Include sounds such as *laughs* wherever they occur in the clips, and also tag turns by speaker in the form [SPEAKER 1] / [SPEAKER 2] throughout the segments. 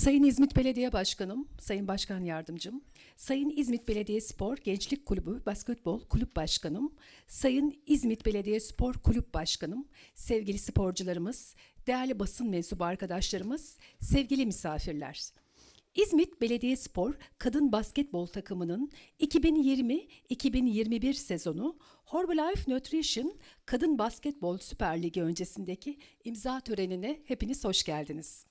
[SPEAKER 1] Sayın İzmit Belediye Başkanım, Sayın Başkan Yardımcım, Sayın İzmit Belediye Spor Gençlik Kulübü Basketbol Kulüp Başkanım, Sayın İzmit Belediye Spor Kulüp Başkanım, sevgili sporcularımız, değerli basın mensubu arkadaşlarımız, sevgili misafirler. İzmit Belediyespor Kadın Basketbol takımının 2020-2021 sezonu Herbalife Nutrition Kadın Basketbol Süper Ligi öncesindeki imza törenine hepiniz hoş geldiniz.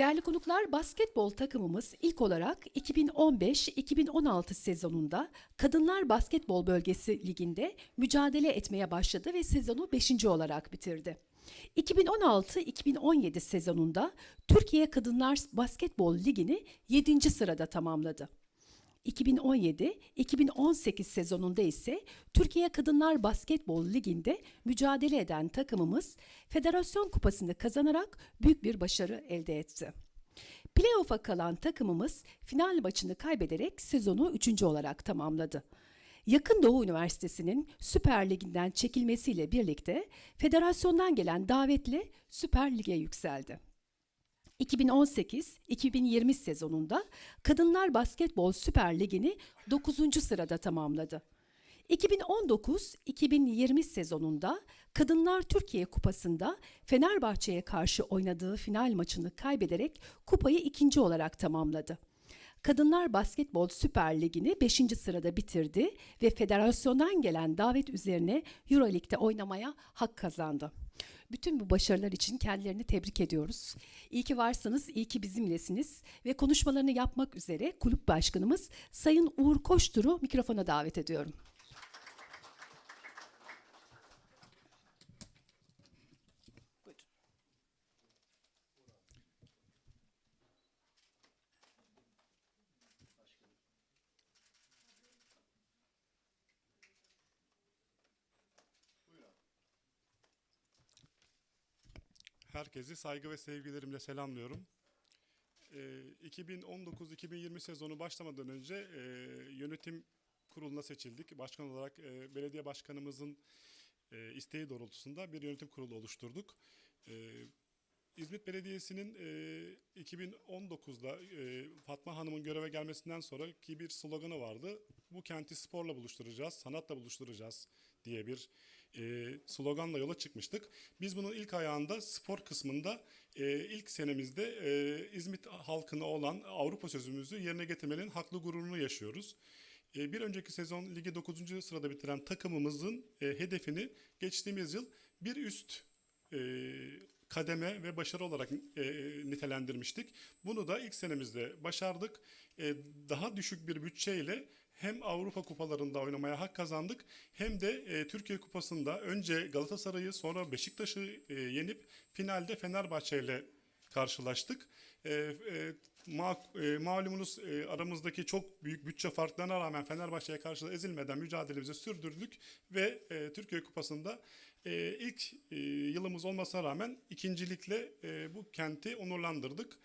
[SPEAKER 1] Değerli konuklar, basketbol takımımız ilk olarak 2015-2016 sezonunda Kadınlar Basketbol Bölgesi Ligi'nde mücadele etmeye başladı ve sezonu 5. olarak bitirdi. 2016-2017 sezonunda Türkiye Kadınlar Basketbol Ligi'ni 7. sırada tamamladı. 2017-2018 sezonunda ise Türkiye Kadınlar Basketbol Ligi'nde mücadele eden takımımız Federasyon Kupası'nı kazanarak büyük bir başarı elde etti. Playoff'a kalan takımımız final maçını kaybederek sezonu 3. olarak tamamladı. Yakın Doğu Üniversitesi'nin Süper Lig'inden çekilmesiyle birlikte federasyondan gelen davetle Süper Lig'e yükseldi. 2018-2020 sezonunda Kadınlar Basketbol Süper Ligi'ni 9. sırada tamamladı. 2019-2020 sezonunda Kadınlar Türkiye Kupası'nda Fenerbahçe'ye karşı oynadığı final maçını kaybederek kupayı ikinci olarak tamamladı. Kadınlar Basketbol Süper Ligi'ni 5. sırada bitirdi ve federasyondan gelen davet üzerine Euroleague'de oynamaya hak kazandı. Bütün bu başarılar için kendilerini tebrik ediyoruz. İyi ki varsınız, iyi ki bizimlesiniz ve konuşmalarını yapmak üzere kulüp başkanımız Sayın Uğur Koçtur'u mikrofona davet ediyorum.
[SPEAKER 2] Herkesi saygı ve sevgilerimle selamlıyorum. Ee, 2019-2020 sezonu başlamadan önce e, yönetim kuruluna seçildik. Başkan olarak e, belediye başkanımızın e, isteği doğrultusunda bir yönetim kurulu oluşturduk. İzmit Belediyesi'nin e, 2019'da e, Fatma Hanım'ın göreve gelmesinden sonraki bir sloganı vardı. Bu kenti sporla buluşturacağız, sanatla buluşturacağız diye bir e, sloganla yola çıkmıştık. Biz bunun ilk ayağında spor kısmında e, ilk senemizde e, İzmit halkına olan Avrupa sözümüzü yerine getirmenin haklı gururunu yaşıyoruz. E, Bir önceki sezon ligi 9. sırada bitiren takımımızın e, hedefini geçtiğimiz yıl bir üst e, kademe ve başarı olarak e, nitelendirmiştik. Bunu da ilk senemizde başardık. E, daha düşük bir bütçeyle hem Avrupa kupalarında oynamaya hak kazandık hem de e, Türkiye Kupası'nda önce Galatasaray'ı sonra Beşiktaş'ı e, yenip finalde Fenerbahçe ile karşılaştık. E, e, ma, e, malumunuz e, aramızdaki çok büyük bütçe farklarına rağmen Fenerbahçe'ye karşı ezilmeden mücadelemizi sürdürdük ve e, Türkiye Kupası'nda e, ilk e, yılımız olmasına rağmen ikincilikle e, bu kenti onurlandırdık.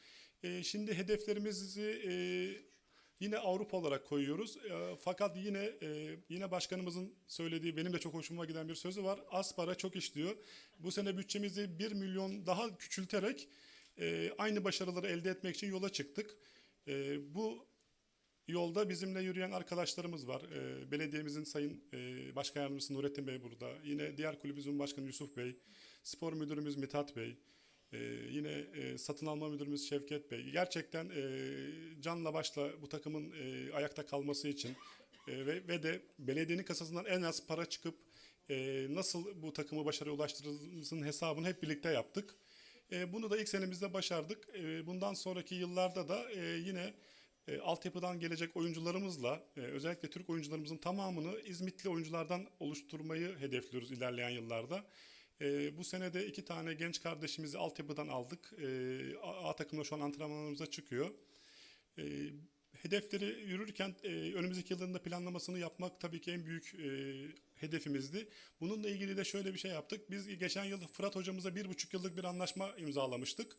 [SPEAKER 2] E, şimdi hedeflerimizi e, yine Avrupa olarak koyuyoruz. E, fakat yine e, yine başkanımızın söylediği benim de çok hoşuma giden bir sözü var. Az para çok iş diyor. Bu sene bütçemizi 1 milyon daha küçülterek e, aynı başarıları elde etmek için yola çıktık. E, bu yolda bizimle yürüyen arkadaşlarımız var. E, belediyemizin sayın e, başkan yardımcısı Nurettin Bey burada. Yine diğer kulübümüzün başkanı Yusuf Bey, spor müdürümüz Mithat Bey, e, yine e, satın alma müdürümüz Şevket Bey. Gerçekten e, canla başla bu takımın e, ayakta kalması için e, ve, ve de belediyenin kasasından en az para çıkıp e, nasıl bu takımı başarıya ulaştırırızın hesabını hep birlikte yaptık. E, bunu da ilk senemizde başardık. E, bundan sonraki yıllarda da e, yine e, altyapıdan gelecek oyuncularımızla e, özellikle Türk oyuncularımızın tamamını İzmitli oyunculardan oluşturmayı hedefliyoruz ilerleyen yıllarda. E, bu sene de iki tane genç kardeşimizi altyapıdan aldık. E, A, A takımda şu an antrenmanlarımıza çıkıyor. E, hedefleri yürürken e, önümüzdeki yılların da planlamasını yapmak tabii ki en büyük e, hedefimizdi. Bununla ilgili de şöyle bir şey yaptık. Biz geçen yıl Fırat hocamıza bir buçuk yıllık bir anlaşma imzalamıştık.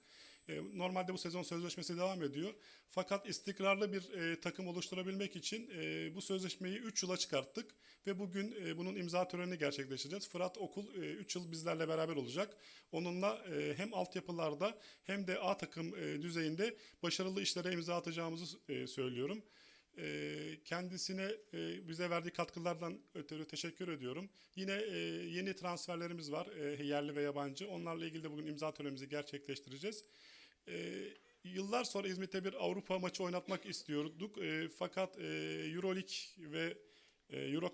[SPEAKER 2] E, Normalde bu sezon sözleşmesi devam ediyor. Fakat istikrarlı bir e, takım oluşturabilmek için e, bu sözleşmeyi 3 yıla çıkarttık ve bugün bunun imza törenini gerçekleştireceğiz. Fırat Okul 3 yıl bizlerle beraber olacak. Onunla e, hem altyapılarda hem de A takım düzeyinde başarılı işlere imza atacağımızı söylüyorum. Kendisine bize verdiği katkılardan ötürü teşekkür ediyorum. Yine yeni transferlerimiz var yerli ve yabancı. Onlarla ilgili de bugün imza törenimizi gerçekleştireceğiz. E, yıllar sonra İzmit'te bir Avrupa maçı oynatmak istiyorduk. E, fakat e, Euroleague ve e, Euro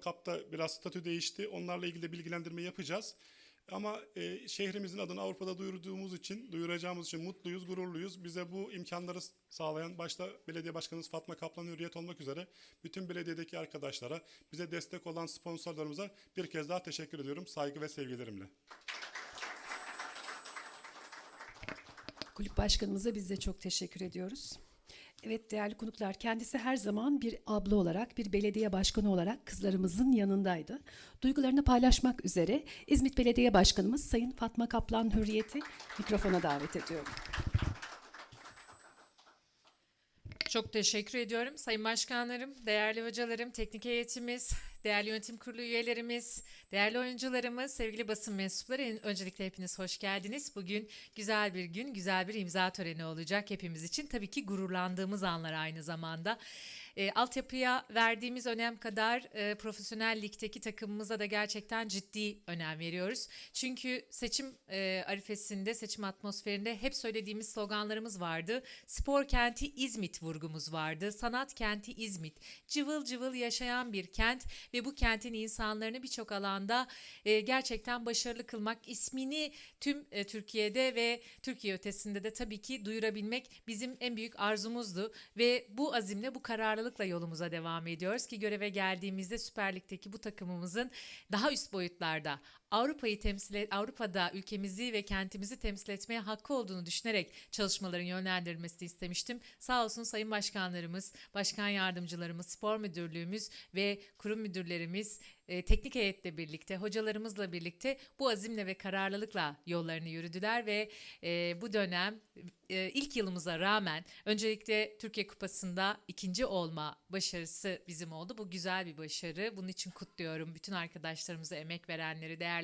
[SPEAKER 2] biraz statü değişti. Onlarla ilgili de bilgilendirme yapacağız. Ama e, şehrimizin adını Avrupa'da duyurduğumuz için, duyuracağımız için mutluyuz, gururluyuz. Bize bu imkanları sağlayan başta belediye başkanımız Fatma Kaplan Hürriyet olmak üzere bütün belediyedeki arkadaşlara, bize destek olan sponsorlarımıza bir kez daha teşekkür ediyorum. Saygı ve sevgilerimle.
[SPEAKER 1] Kulüp başkanımıza biz de çok teşekkür ediyoruz. Evet değerli konuklar kendisi her zaman bir abla olarak, bir belediye başkanı olarak kızlarımızın yanındaydı. Duygularını paylaşmak üzere İzmit Belediye Başkanımız Sayın Fatma Kaplan Hürriyet'i mikrofona davet ediyorum.
[SPEAKER 3] Çok teşekkür ediyorum. Sayın Başkanlarım, değerli hocalarım, teknik heyetimiz, değerli yönetim kurulu üyelerimiz, değerli oyuncularımız, sevgili basın mensupları en- öncelikle hepiniz hoş geldiniz. Bugün güzel bir gün, güzel bir imza töreni olacak hepimiz için. Tabii ki gururlandığımız anlar aynı zamanda. E, altyapıya verdiğimiz önem kadar e, profesyonel ligdeki takımımıza da gerçekten ciddi önem veriyoruz. Çünkü seçim e, arifesinde, seçim atmosferinde hep söylediğimiz sloganlarımız vardı. Spor kenti İzmit vurgumuz vardı. Sanat kenti İzmit. Cıvıl cıvıl yaşayan bir kent ve bu kentin insanlarını birçok alanda e, gerçekten başarılı kılmak, ismini tüm e, Türkiye'de ve Türkiye ötesinde de tabii ki duyurabilmek bizim en büyük arzumuzdu ve bu azimle, bu kararlılıkla yolumuza devam ediyoruz ki göreve geldiğimizde Süper Lig'deki bu takımımızın daha üst boyutlarda Avrupa'yı temsil et, Avrupa'da ülkemizi ve kentimizi temsil etmeye hakkı olduğunu düşünerek çalışmaların yönlendirilmesini istemiştim. Sağ olsun sayın başkanlarımız, başkan yardımcılarımız, spor müdürlüğümüz ve kurum müdürlerimiz e, teknik heyetle birlikte, hocalarımızla birlikte bu azimle ve kararlılıkla yollarını yürüdüler ve e, bu dönem e, ilk yılımıza rağmen öncelikle Türkiye Kupası'nda ikinci olma başarısı bizim oldu. Bu güzel bir başarı. Bunun için kutluyorum bütün arkadaşlarımızı, emek verenleri, değerli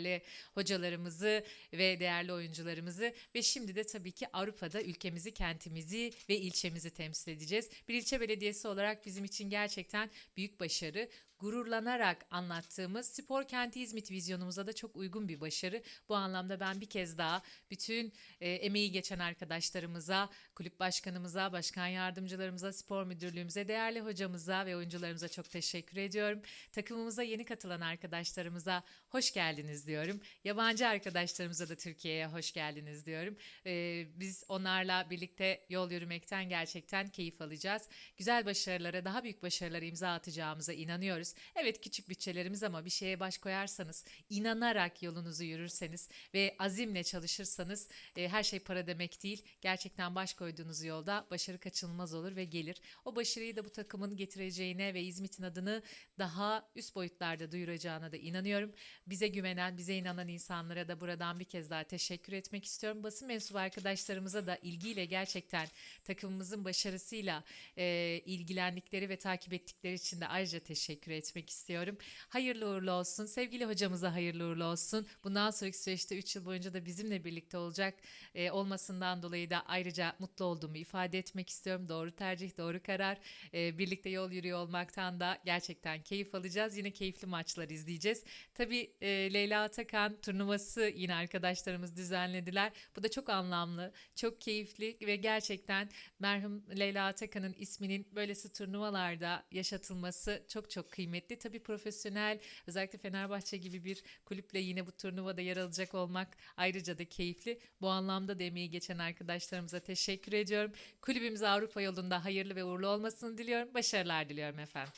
[SPEAKER 3] hocalarımızı ve değerli oyuncularımızı ve şimdi de tabii ki Avrupa'da ülkemizi, kentimizi ve ilçemizi temsil edeceğiz. Bir ilçe belediyesi olarak bizim için gerçekten büyük başarı gururlanarak anlattığımız spor kenti İzmit vizyonumuza da çok uygun bir başarı. Bu anlamda ben bir kez daha bütün e, emeği geçen arkadaşlarımıza, kulüp başkanımıza, başkan yardımcılarımıza, spor müdürlüğümüze, değerli hocamıza ve oyuncularımıza çok teşekkür ediyorum. Takımımıza yeni katılan arkadaşlarımıza hoş geldiniz diyorum. Yabancı arkadaşlarımıza da Türkiye'ye hoş geldiniz diyorum. E, biz onlarla birlikte yol yürümekten gerçekten keyif alacağız. Güzel başarılara, daha büyük başarılara imza atacağımıza inanıyoruz. Evet küçük bütçelerimiz ama bir şeye baş koyarsanız, inanarak yolunuzu yürürseniz ve azimle çalışırsanız e, her şey para demek değil. Gerçekten baş koyduğunuz yolda başarı kaçınılmaz olur ve gelir. O başarıyı da bu takımın getireceğine ve İzmit'in adını daha üst boyutlarda duyuracağına da inanıyorum. Bize güvenen, bize inanan insanlara da buradan bir kez daha teşekkür etmek istiyorum. Basın mensubu arkadaşlarımıza da ilgiyle gerçekten takımımızın başarısıyla e, ilgilendikleri ve takip ettikleri için de ayrıca teşekkür etmek istiyorum. Hayırlı uğurlu olsun. Sevgili hocamıza hayırlı uğurlu olsun. Bundan sonraki süreçte 3 yıl boyunca da bizimle birlikte olacak e, olmasından dolayı da ayrıca mutlu olduğumu ifade etmek istiyorum. Doğru tercih, doğru karar. E, birlikte yol yürüyor olmaktan da gerçekten keyif alacağız. Yine keyifli maçlar izleyeceğiz. Tabii e, Leyla Atakan turnuvası yine arkadaşlarımız düzenlediler. Bu da çok anlamlı, çok keyifli ve gerçekten merhum Leyla Atakan'ın isminin böylesi turnuvalarda yaşatılması çok çok kıymetli. Tabii profesyonel özellikle Fenerbahçe gibi bir kulüple yine bu turnuvada yer alacak olmak ayrıca da keyifli. Bu anlamda da emeği geçen arkadaşlarımıza teşekkür ediyorum. Kulübümüz Avrupa yolunda hayırlı ve uğurlu olmasını diliyorum. Başarılar diliyorum efendim.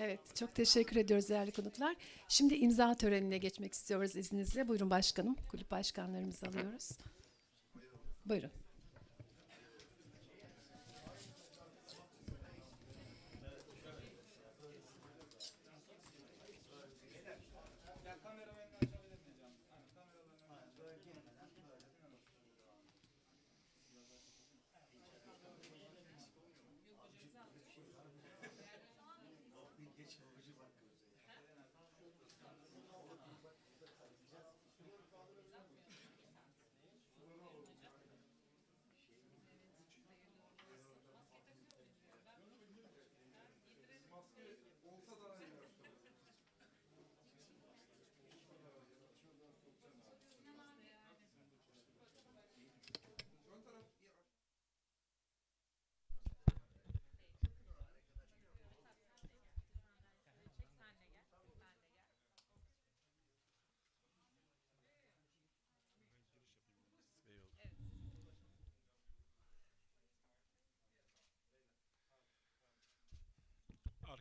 [SPEAKER 1] Evet, çok teşekkür ediyoruz değerli konuklar. Şimdi imza törenine geçmek istiyoruz izninizle. Buyurun başkanım, kulüp başkanlarımızı alıyoruz. Buyurun.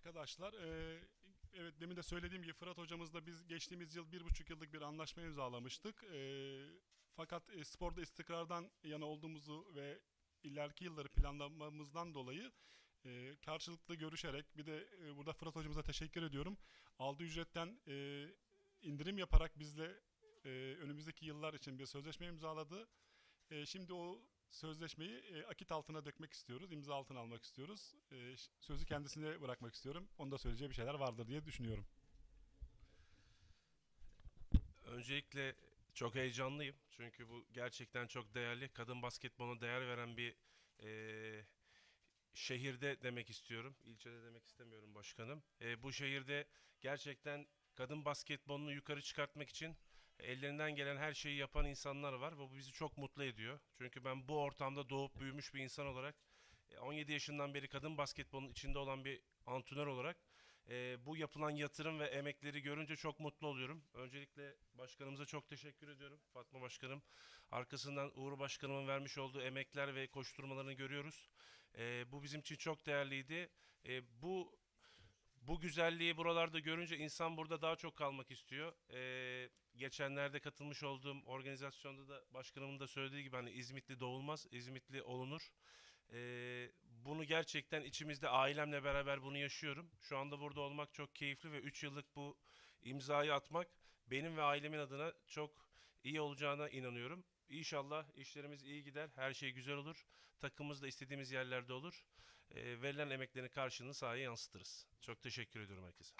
[SPEAKER 2] Arkadaşlar, e, evet demin de söylediğim gibi Fırat hocamızla biz geçtiğimiz yıl bir buçuk yıllık bir anlaşma imzalamıştık. E, fakat e, sporda istikrardan yana olduğumuzu ve ileriki yılları planlamamızdan dolayı e, karşılıklı görüşerek bir de e, burada Fırat hocamıza teşekkür ediyorum. Aldığı ücretten e, indirim yaparak bizle e, önümüzdeki yıllar için bir sözleşme imzaladı. E, şimdi o sözleşmeyi e, akit altına dökmek istiyoruz, imza altına almak istiyoruz. E, sözü kendisine bırakmak istiyorum. Onda söyleyeceği bir şeyler vardır diye düşünüyorum.
[SPEAKER 4] Öncelikle çok heyecanlıyım. Çünkü bu gerçekten çok değerli. Kadın basketboluna değer veren bir eee, şehirde demek istiyorum. İlçede demek istemiyorum başkanım. Eee, bu şehirde gerçekten kadın basketbolunu yukarı çıkartmak için ellerinden gelen her şeyi yapan insanlar var ve bu bizi çok mutlu ediyor. Çünkü ben bu ortamda doğup büyümüş bir insan olarak e, 17 yaşından beri kadın basketbolunun içinde olan bir antrenör olarak e, bu yapılan yatırım ve emekleri görünce çok mutlu oluyorum. Öncelikle başkanımıza çok teşekkür ediyorum. Fatma Başkanım. Arkasından Uğur Başkanımın vermiş olduğu emekler ve koşturmalarını görüyoruz. E, bu bizim için çok değerliydi. E, bu bu güzelliği buralarda görünce insan burada daha çok kalmak istiyor. Ee, geçenlerde katılmış olduğum organizasyonda da başkanımın da söylediği gibi hani İzmitli doğulmaz, İzmitli olunur. Ee, bunu gerçekten içimizde ailemle beraber bunu yaşıyorum. Şu anda burada olmak çok keyifli ve 3 yıllık bu imzayı atmak benim ve ailemin adına çok iyi olacağına inanıyorum. İnşallah işlerimiz iyi gider, her şey güzel olur. Takımımız da istediğimiz yerlerde olur. Ee, verilen emeklerin karşılığını sahaya yansıtırız. Çok teşekkür ediyorum herkese.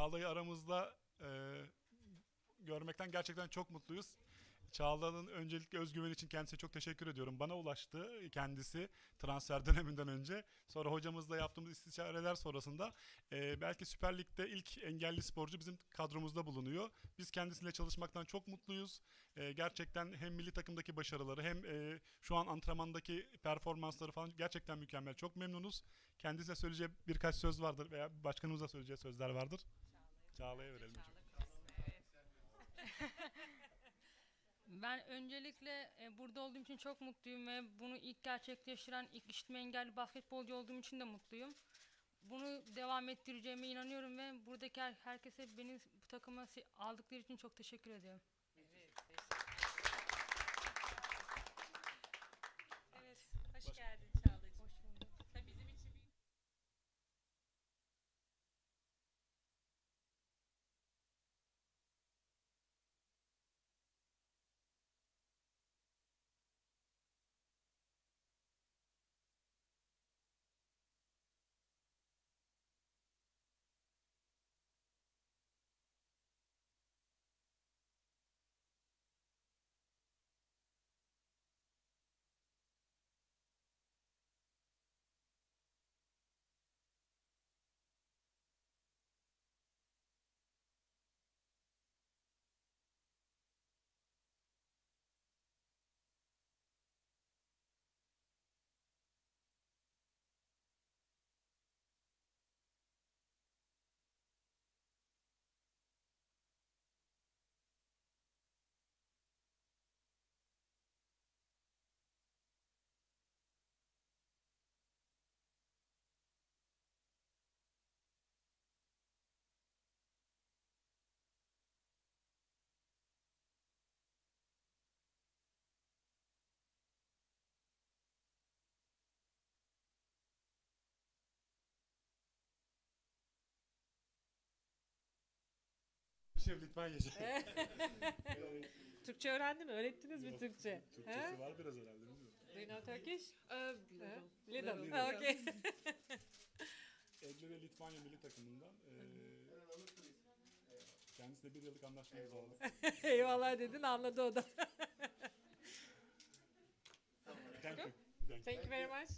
[SPEAKER 2] Çağla'yı aramızda e, görmekten gerçekten çok mutluyuz. Çağla'nın öncelikle özgüven için kendisine çok teşekkür ediyorum. Bana ulaştı kendisi transfer döneminden önce. Sonra hocamızla yaptığımız istişareler sonrasında e, belki Süper Lig'de ilk engelli sporcu bizim kadromuzda bulunuyor. Biz kendisiyle çalışmaktan çok mutluyuz. E, gerçekten hem milli takımdaki başarıları hem e, şu an antrenmandaki performansları falan gerçekten mükemmel. Çok memnunuz. Kendisine söyleyeceği birkaç söz vardır veya başkanımıza söyleyeceği sözler vardır. Çağla'ya verelim.
[SPEAKER 5] Ben öncelikle e, burada olduğum için çok mutluyum ve bunu ilk gerçekleştiren ilk işitme engelli basketbolcu olduğum için de mutluyum. Bunu devam ettireceğime inanıyorum ve buradaki her- herkese beni bu takıma aldıkları için çok teşekkür ediyorum.
[SPEAKER 3] Evet, hoş geldin Çağla'cığım.
[SPEAKER 5] Hoş bulduk.
[SPEAKER 3] Tabii bizim için bir
[SPEAKER 2] Lütfen yaşa.
[SPEAKER 3] Türkçe *laughs* öğrendin mi? Öğrettiniz mi Türkçe?
[SPEAKER 2] Türkçesi var biraz herhalde mi?
[SPEAKER 3] Do you know Turkish?
[SPEAKER 6] Uh, little.
[SPEAKER 3] Little.
[SPEAKER 2] Little.
[SPEAKER 3] Okay. *laughs*
[SPEAKER 2] Edle ve Litvanya milli takımından eee kendisiyle bir yıllık anlaşmamız oldu. *laughs*
[SPEAKER 3] Eyvallah dedin anladı o da.
[SPEAKER 2] Thank you. Thank you.
[SPEAKER 3] Thank you very much.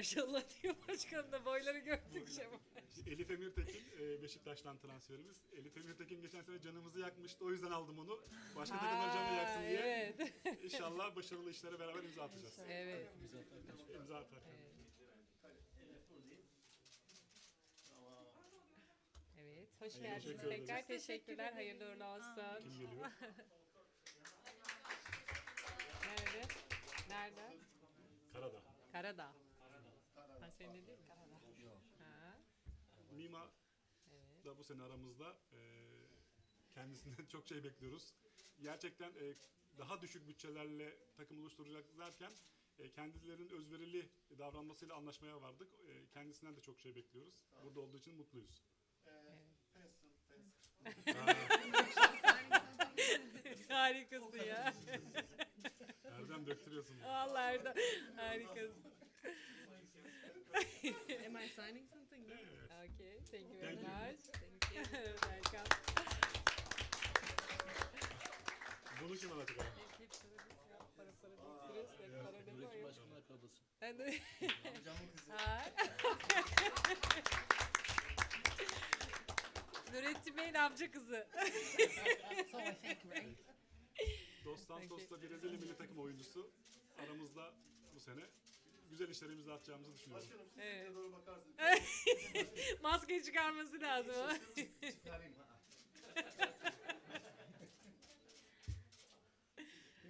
[SPEAKER 3] Maşallah diyor başkanım da boyları gördükçe.
[SPEAKER 2] Elif Emirtekin eee, Beşiktaş'tan transferimiz. Elif Emirtekin geçen sene canımızı yakmıştı. O yüzden aldım onu. Başka takımlar canı yaksın diye.
[SPEAKER 3] Evet. *laughs*
[SPEAKER 2] İnşallah başarılı işlere beraber imza atacağız.
[SPEAKER 3] evet.
[SPEAKER 2] İmza atar.
[SPEAKER 3] Evet. Hoş
[SPEAKER 2] Teşekkür
[SPEAKER 3] geldiniz
[SPEAKER 2] ederiz.
[SPEAKER 3] tekrar. Teşekkürler. Hayırlı uğurlu olsun.
[SPEAKER 2] Kim geliyor?
[SPEAKER 3] Nerede? Nerede?
[SPEAKER 2] Karadağ.
[SPEAKER 3] Karadağ. Senin de değil mi? Karadağ. Ha.
[SPEAKER 2] Mima
[SPEAKER 3] Evet.
[SPEAKER 2] da bu sene aramızda. Eee, kendisinden *laughs* çok şey bekliyoruz. Gerçekten eee, daha düşük bütçelerle takım oluşturacaklarken eee, kendilerinin özverili davranmasıyla anlaşmaya vardık. Eee, kendisinden de çok şey bekliyoruz. Burada olduğu için mutluyuz.
[SPEAKER 3] Harikasın ya.
[SPEAKER 2] Erdem döktürüyorsun.
[SPEAKER 3] Vallahi Erdem, harikasın. *laughs*
[SPEAKER 6] Am I signing something? No.
[SPEAKER 3] Okay, thank you very
[SPEAKER 2] Thank you.
[SPEAKER 3] much.
[SPEAKER 6] Thank you. *laughs*
[SPEAKER 3] Welcome.
[SPEAKER 2] Bunu kim?
[SPEAKER 3] Hep söyleriz ya, para para hep para ne koyuyor.
[SPEAKER 7] Başkanın akrabası.
[SPEAKER 3] Ben de...
[SPEAKER 7] Amcamın kızı. *laughs*
[SPEAKER 3] Ha. Nurettin Bey'in amca kızı.
[SPEAKER 6] So I think, right?
[SPEAKER 2] Dos Santos'ta Brezilya milli takım oyuncusu aramızda bu sene. Güzel işlere imza atacağımızı düşünüyorum.
[SPEAKER 3] Evet.
[SPEAKER 7] Doğru bakarsın. *laughs*
[SPEAKER 3] Maske çıkarması lazım ama.
[SPEAKER 7] Çıkarayım. ha. *laughs*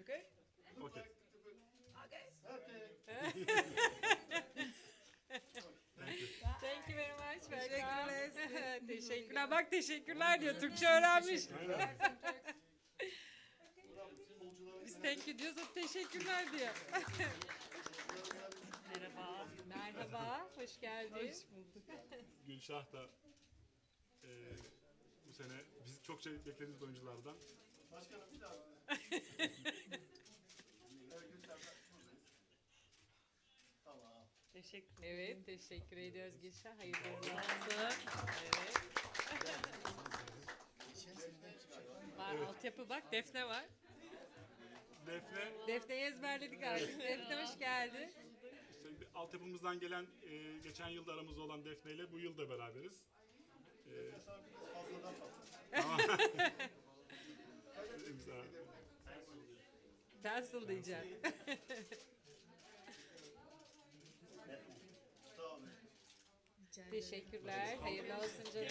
[SPEAKER 3] Okay.
[SPEAKER 2] Okey.
[SPEAKER 3] Thank you very much. *laughs*
[SPEAKER 6] Teşekkürler.
[SPEAKER 3] Teşekkürler. Bak teşekkürler diyor. Türkçe öğrenmiş.
[SPEAKER 2] Aynen.
[SPEAKER 3] Biz thank you diyoruz. o Teşekkürler diyor. Merhaba. Merhaba. Hoş geldin. Hoş bulduk.
[SPEAKER 2] Gülşah da eee, bu sene biz çok şey beklediğimiz oyunculardan.
[SPEAKER 7] Başkanım bir daha.
[SPEAKER 3] Teşekkür. Evet, teşekkür ediyoruz Gülşah. Hayırlı uğurlu olsun. Evet.
[SPEAKER 7] Geçen seneden hiçbir var mı?
[SPEAKER 3] Var, altyapı bak, Defne var.
[SPEAKER 2] Defne,
[SPEAKER 3] Defne'yi ezberledik artık. Defne hoş geldin.
[SPEAKER 2] Altyapımızdan gelen, e, geçen yılda aramızda olan Defne ile bu yıl da beraberiz. E, tamam. *laughs* İmza.
[SPEAKER 3] Pencil diyeceğim. *laughs* Teşekkürler. Hayırlı olsun canım.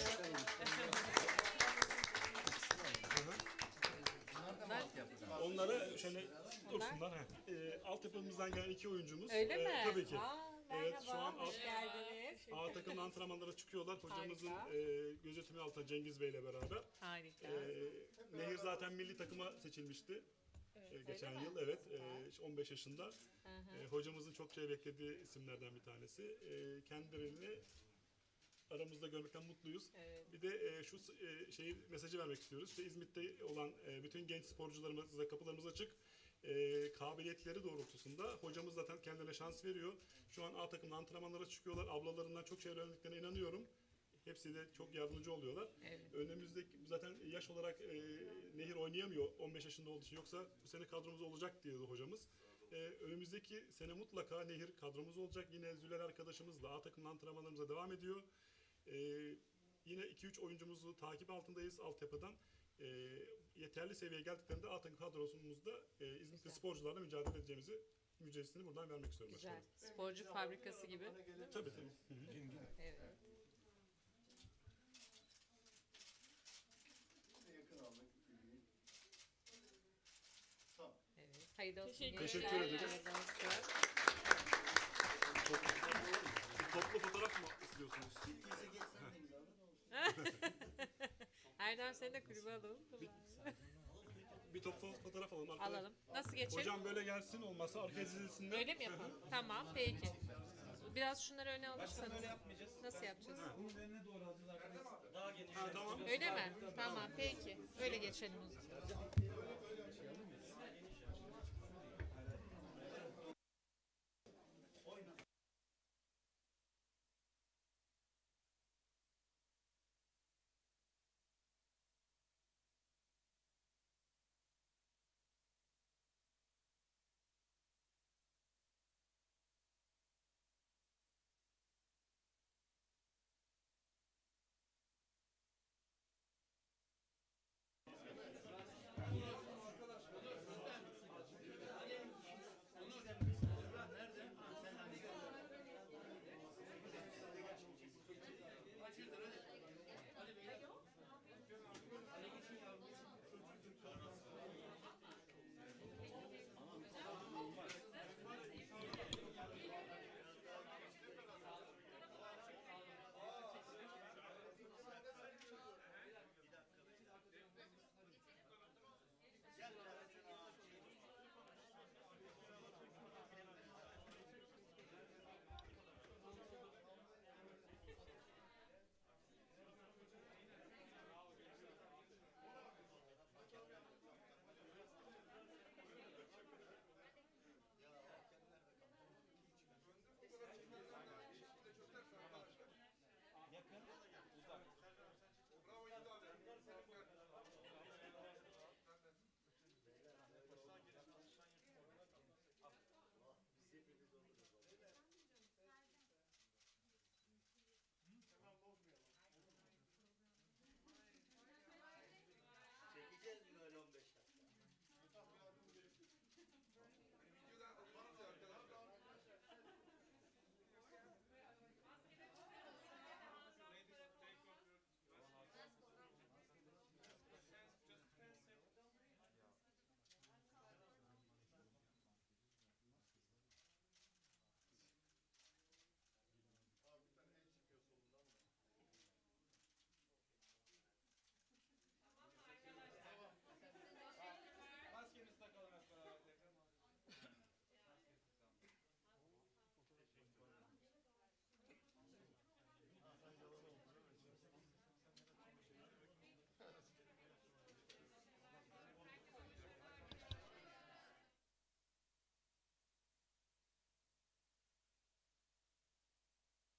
[SPEAKER 7] Bunlar da mı altyapıdan?
[SPEAKER 2] Onları şöyle dursunlar. heh. E, altyapımızdan gelen iki oyuncumuz.
[SPEAKER 3] Öyle
[SPEAKER 2] e,
[SPEAKER 3] mi?
[SPEAKER 2] Tabii ki.
[SPEAKER 3] Aa,
[SPEAKER 2] Evet, şu an
[SPEAKER 3] hoş
[SPEAKER 2] alt-
[SPEAKER 3] geldiniz.
[SPEAKER 2] A takımın antrenmanlara çıkıyorlar. Hocamızın e, gözetimi altında Cengiz Bey ile beraber.
[SPEAKER 3] Harika.
[SPEAKER 2] E, Nehir zaten milli takıma seçilmişti. E, geçen yıl evet e, 15 yaşında. E, hocamızın çok şey beklediği isimlerden bir tanesi. E, kendilerini aramızda görmekten mutluyuz.
[SPEAKER 3] Evet.
[SPEAKER 2] Bir de e, şu e, şeyi mesajı vermek istiyoruz. İşte İzmit'te olan e, bütün genç sporcularımıza kapılarımız açık. E, kabiliyetleri doğrultusunda hocamız zaten kendilerine şans veriyor. Şu an A takımda antrenmanlara çıkıyorlar. Ablalarından çok şey öğrendiklerine inanıyorum. Hepsi de çok yardımcı oluyorlar.
[SPEAKER 3] Evet.
[SPEAKER 2] Önümüzdeki zaten yaş olarak e, Nehir oynayamıyor 15 yaşında olduğu için. Yoksa bu sene kadromuz olacak diyordu hocamız. E, önümüzdeki sene mutlaka Nehir kadromuz olacak. Yine Züler arkadaşımızla A takımın antrenmanlarımıza devam ediyor. E, yine 2-3 oyuncumuzu takip altındayız altyapıdan. E, yeterli seviyeye geldiklerinde A takım kadrosumuzda e, İzmit'te sporcularla mücadele edeceğimizi müjdesini buradan vermek istiyorum.
[SPEAKER 3] Güzel.
[SPEAKER 2] başkanım.
[SPEAKER 3] Sporcu fabrikası gibi.
[SPEAKER 2] Tabii tabii. Hı hı.
[SPEAKER 3] Evet.
[SPEAKER 7] Yakın aldık bilgiyi. Tamam.
[SPEAKER 3] Evet. Hayırlı olsun.
[SPEAKER 5] Teşekkür.
[SPEAKER 2] Teşekkür ederiz. Toplu fotoğraf mı istiyorsunuz?
[SPEAKER 7] Bize geçsen de imzalı da olsun. *laughs*
[SPEAKER 3] Erdem seni de kulübe alalım.
[SPEAKER 2] Bir toplu fotoğraf alalım. arkadaşlar.
[SPEAKER 3] Alalım. Nasıl geçelim?
[SPEAKER 2] Hocam böyle gelsin olmazsa arkaya dizilsinler.
[SPEAKER 3] Öyle mi yapalım? tamam peki. Biraz şunları öne alırsanız. Nasıl yapacağız?
[SPEAKER 2] Ha, tamam.
[SPEAKER 3] Öyle mi? Tamam peki. Öyle geçelim o zaman.